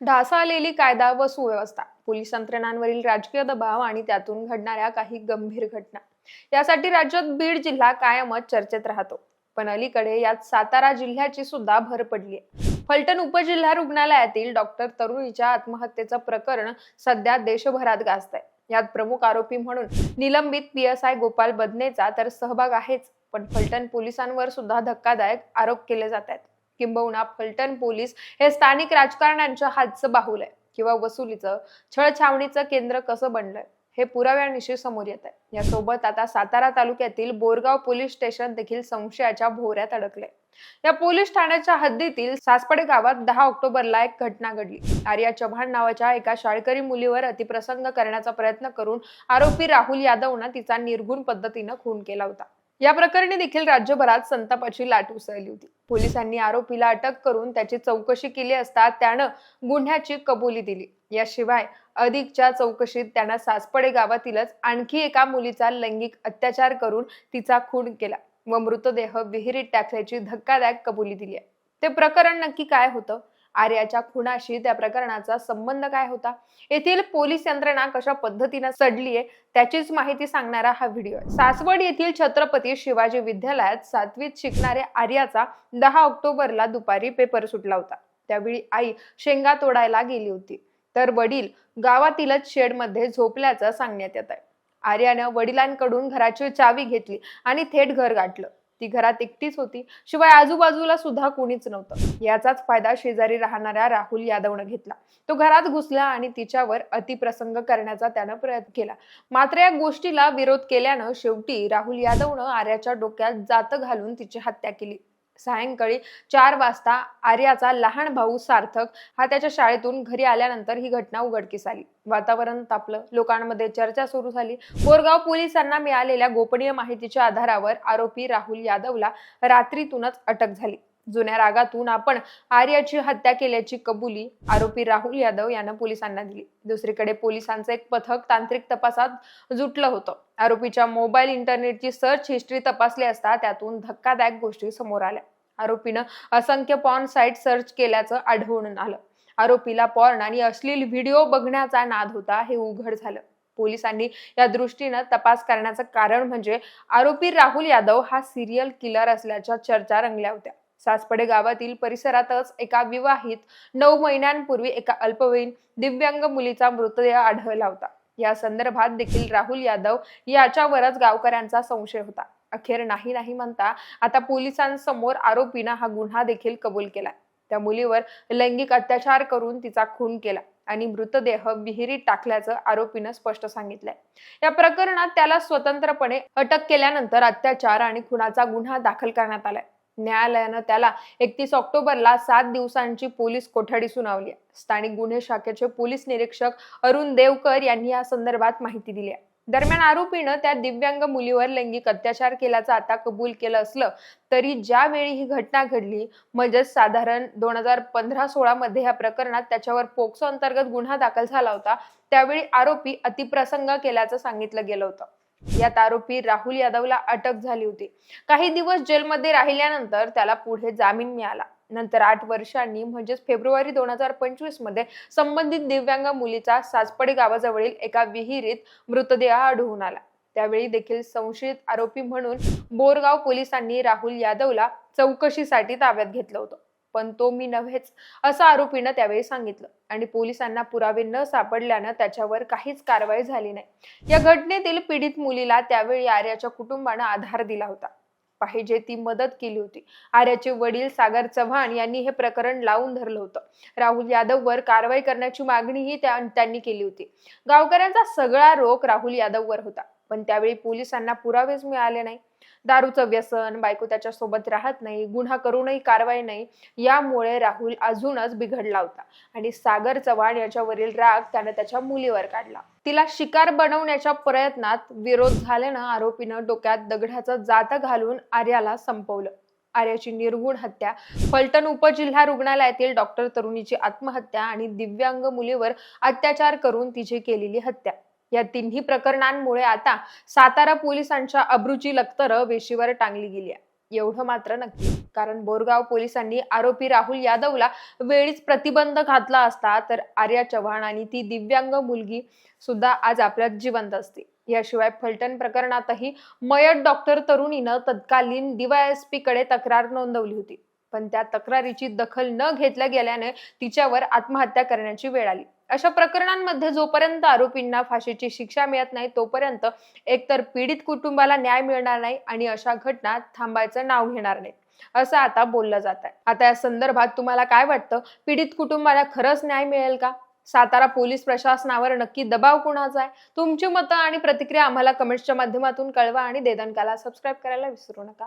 ढासाळलेली कायदा व सुव्यवस्था. पोलीस यंत्रणांवरील राजकीय दबाव आणि त्यातून घडणाऱ्या काही गंभीर घटना. यासाठी राज्यात बीड जिल्हा कायमच चर्चेत राहतो. पण अलीकडे यात सातारा जिल्ह्याची सुद्धा भर पडली आहे. फलटण उपजिल्हा रुग्णालयातील डॉक्टर तरुणीच्या आत्महत्येचं प्रकरण सध्या देशभरात गाजत आहे यात प्रमुख आरोपी म्हणून निलंबित पी एस आय गोपाल बदनेचा तर सहभाग आहेच. पण फलटण पोलिसांवर सुद्धा धक्कादायक आरोप केले जात आहेत किंबहुना फलटण पोलीस हे स्थानिक राजकारण्यांच्या हातचं बाहुल आहे. किंवा वसुलीचं छळछावणीचं केंद्र कसं बनलंय हे पुराव्यानिशी समोर येत आहे. यासोबत आता सातारा तालुक्यातील बोरगाव पोलीस स्टेशन देखील संशयाच्या भोवऱ्यात अडकले या पोलीस ठाण्याच्या हद्दीतील सासपडे गावात दहा ऑक्टोबरला एक घटना घडली. आर्या चव्हाण नावाच्या एका शाळकरी मुलीवर अतिप्रसंग करण्याचा प्रयत्न करून आरोपी राहुल यादवनं तिचा निर्घुण पद्धतीनं खून केला होता. या प्रकरणी देखील राज्यभरात संतापाची लाट उसळली होती. पोलिसांनी आरोपीला अटक करून त्याची चौकशी केली असता त्यानं गुन्ह्याची कबुली दिली. याशिवाय अधिकच्या चौकशीत त्यानं सासपडे गावातीलच आणखी एका मुलीचा लैंगिक अत्याचार करून तिचा खून केला व मृतदेह विहिरीत टाकल्याची धक्कादायक कबुली दिली आहे. ते प्रकरण नक्की काय होतं? आर्याच्या खुनाशी त्या प्रकरणाचा संबंध काय होता? येथील पोलीस यंत्रणा कशा पद्धतीनं आहे? त्याचीच माहिती सांगणारा हा व्हिडिओ आहे. सासवड येथील छत्रपती शिवाजी विद्यालयात सातवीत शिकणाऱ्या आर्याचा दहा ऑक्टोबरला दुपारी पेपर सुटला होता. त्यावेळी आई शेंगा तोडायला गेली होती. तर वडील गावातीलच शेडमध्ये झोपल्याचं सांगण्यात येत आहे. आर्यानं वडिलांकडून घराची चावी घेतली आणि थेट घर गाठलं. ती घरात एकटीच होती. शिवाय आजूबाजूला सुद्धा कोणीच नव्हतं. याचाच फायदा शेजारी राहणाऱ्या राहुल यादवनं घेतला. तो घरात घुसला आणि तिच्यावर अतिप्रसंग करण्याचा त्यानं प्रयत्न केला. मात्र या गोष्टीला विरोध केल्यानं शेवटी राहुल यादवनं आर्याच्या डोक्यात जात घालून तिची हत्या केली. सायंकाळी चार वाजता आर्याचा लहान भाऊ सार्थक हा त्याच्या शाळेतून घरी आल्यानंतर ही घटना उघडकीस आली. वातावरण तापलं लोकांमध्ये चर्चा सुरू झाली. बोरगाव पोलिसांना मिळालेल्या गोपनीय माहितीच्या आधारावर आरोपी राहुल यादवला रात्रीतूनच अटक झाली. जुन्या रागातून आपण आर्याची हत्या केल्याची कबुली आरोपी राहुल यादव यानं पोलिसांना दिली. दुसरीकडे पोलिसांचं एक पथक तांत्रिक तपासात जुटलं होतं. आरोपीच्या मोबाईल इंटरनेटची सर्च हिस्ट्री तपासली असता त्यातून धक्कादायक गोष्टी समोर आल्या. आरोपीनं असंख्य पॉर्न साईट सर्च केल्याचं आढळून आलं. आरोपीला पॉर्न आणि अश्लील व्हिडिओ बघण्याचा नाद होता हे उघड झालं. पोलिसांनी या दृष्टीनं तपास करण्याचं कारण म्हणजे आरोपी राहुल यादव हा सिरियल किलर असल्याच्या चर्चा रंगल्या होत्या. सासपडे गावातील परिसरातच एका विवाहित नऊ महिन्यांपूर्वी एका अल्पवयीन दिव्यांग मुलीचा मृतदेह आढळला होता. या संदर्भात देखील राहुल यादव याच्यावरच गावकऱ्यांचा संशय होता. अखेर नाही नाही म्हणता आता पोलिसांसमोर आरोपीनं हा गुन्हा देखील कबूल केला त्या मुलीवर लैंगिक अत्याचार करून तिचा खून केला आणि मृतदेह विहिरीत टाकल्याचं आरोपीनं स्पष्ट सांगितलंय. या प्रकरणात त्याला स्वतंत्रपणे अटक केल्यानंतर अत्याचार आणि खुनाचा गुन्हा दाखल करण्यात आलाय. न्यायालयानं त्याला एकतीस ऑक्टोबरला सात दिवसांची पोलीस कोठडी सुनावली स्थानिक गुन्हे शाखेचे पोलीस निरीक्षक अरुण देवकर यांनी या संदर्भात माहिती दिली आहे. दरम्यान आरोपीनं त्या दिव्यांग मुलीवर लैंगिक अत्याचार केल्याचं आता कबूल केलं असलं तरी ज्यावेळी ही घटना घडली म्हणजेच साधारण दोन हजार पंधरा सोळा मध्ये या प्रकरणात त्याच्यावर पोक्सो अंतर्गत गुन्हा दाखल झाला होता त्यावेळी आरोपी अतिप्रसंग केल्याचं सांगितलं गेलं होतं. यात आरोपी राहुल यादवला अटक झाली होती. काही दिवस जेलमध्ये राहिल्यानंतर त्याला पुढे जामीन मिळाला. नंतर आठ वर्षांनी म्हणजेच फेब्रुवारी दोन हजार पंचवीसमध्ये संबंधित दिव्यांग मुलीचा सासपडे गावाजवळील एका विहिरीत मृतदेह आढळून आला. त्यावेळी देखील संशयित आरोपी म्हणून बोरगाव पोलिसांनी राहुल यादवला चौकशीसाठी ताब्यात घेतलं होतं. पण तो मी नव्हेच असं आरोपीनं त्यावेळी सांगितलं. आणि पोलिसांना पुरावे न सापडल्यानं त्याच्यावर काहीच कारवाई झाली नाही. या घटनेतील पीडित मुलीला त्यावेळी आर्याच्या कुटुंबानं आधार दिला होता. पाहिजे ती मदत केली होती. आर्याचे वडील सागर चव्हाण यांनी हे प्रकरण लावून धरलं होतं. राहुल यादववर कारवाई करण्याची मागणीही त्या- त्यांनी केली होती. गावकऱ्यांचा सगळा रोख राहुल यादववर होता. पण त्यावेळी पोलिसांना पुरावेच मिळाले नाही. दारूचं व्यसन बायको त्याच्या सोबत राहत नाही गुन्हा करूनही कारवाई नाही यामुळे राहुल अजूनच बिघडला होता. आणि सागर चव्हाण याच्यावरील राग त्याने त्याच्या मुलीवर काढला. तिला शिकार बनवण्याच्या प्रयत्नात विरोध झाल्यानं आरोपीनं डोक्यात दगडाचं जात घालून आर्याला संपवलं. आर्याची निर्गुण हत्या फलटण उपजिल्हा रुग्णालयातील डॉक्टर तरुणीची आत्महत्या आणि दिव्यांग मुलीवर अत्याचार करून तिची केलेली हत्या. या तिन्ही प्रकरणांमुळे आता सातारा पोलिसांच्या अब्रुची लक्तर वेशीवर टांगली गेली आहे. एवढं मात्र नक्की. कारण बोरगाव पोलिसांनी आरोपी राहुल यादवला वेळीच प्रतिबंध घातला असता तर आर्या चव्हाण आणि ती दिव्यांग मुलगी सुद्धा आज आपल्यात जिवंत असते याशिवाय फलटण प्रकरणातही मयत डॉक्टर तरुणीनं तत्कालीन डीवायएसपी कडे तक्रार नोंदवली होती. पण त्या तक्रारीची दखल न घेतल्या गेल्याने तिच्यावर आत्महत्या करण्याची वेळ आली. अशा प्रकरणांमध्ये जोपर्यंत आरोपींना फाशीची शिक्षा मिळत नाही तोपर्यंत एकतर पीडित कुटुंबाला न्याय मिळणार नाही आणि अशा घटना थांबायचं नाव घेणार नाही. असं आता बोललं जात आहे. आता या संदर्भात तुम्हाला काय वाटतं? पीडित कुटुंबाला खरंच न्याय मिळेल का? सातारा पोलीस प्रशासनावर नक्की दबाव कुणाचा आहे? तुमची मतं आणि प्रतिक्रिया आम्हाला कमेंट्सच्या माध्यमातून कळवा आणि देदनकाला सबस्क्राईब करायला विसरू नका.